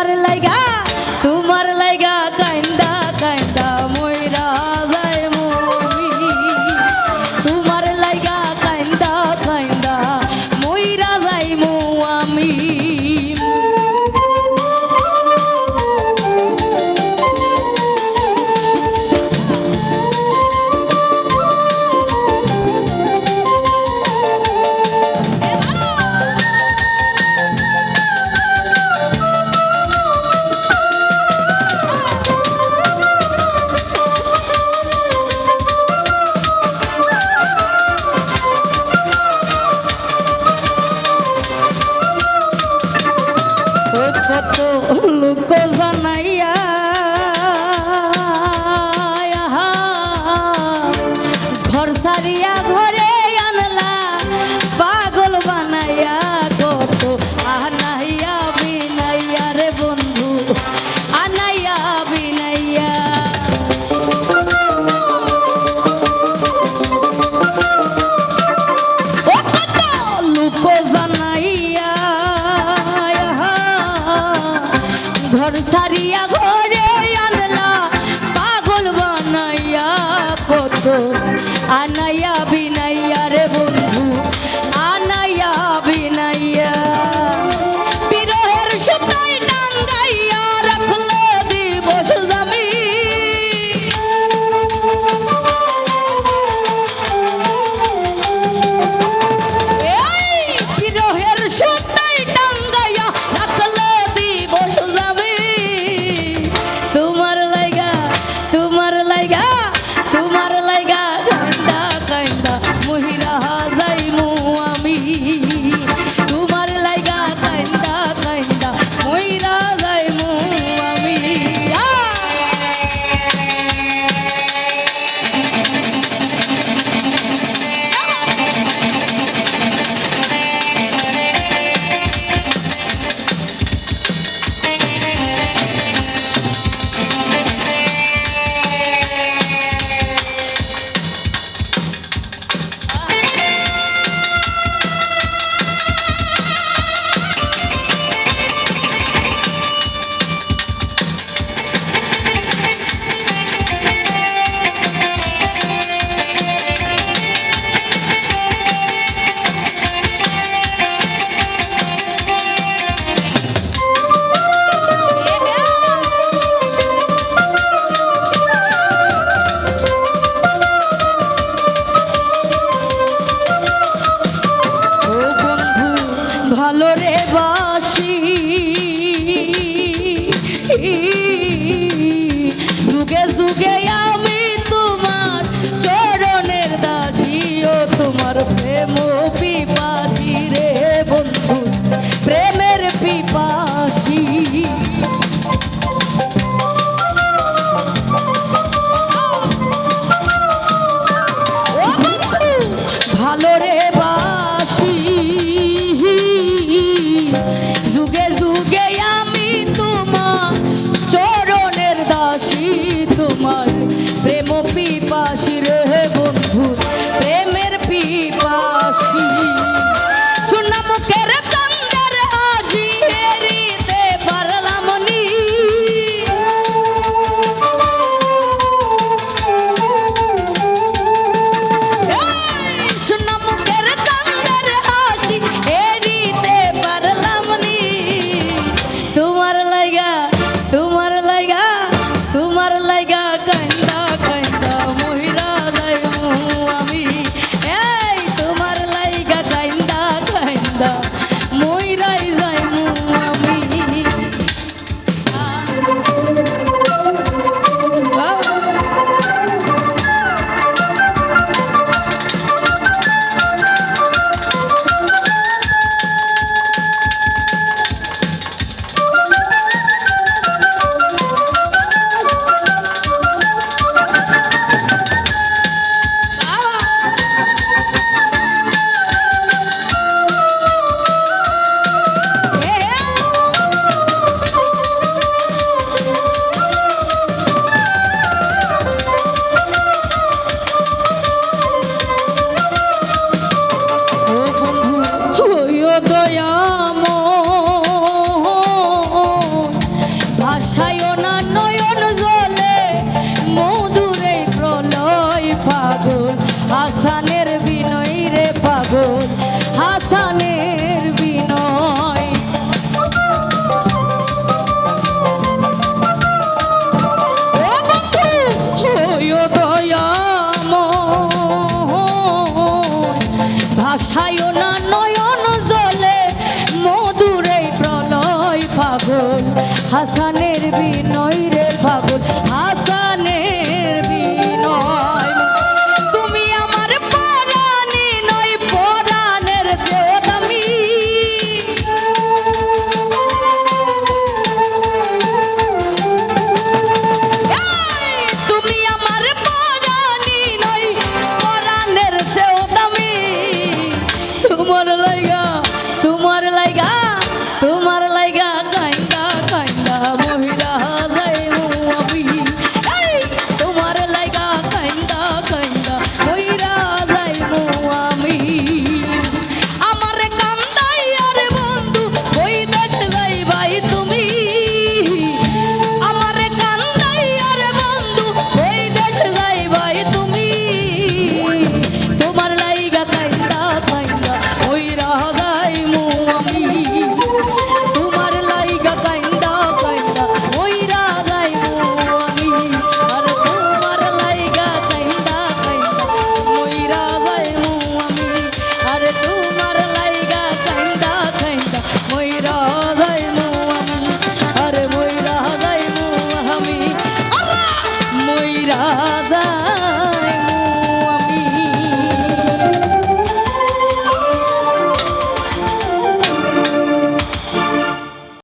তোমার লাইগা তোমার লাইগা কাইন্দা কাইন্দা ময়রা যায় মমি। তোমার লাইগা কাইন্দা কাইন্দা ময়রা যায় মো আমি। दो अनया बिना ভালো রে বাসি যুগে যুগে আমি ভাষায় না নয়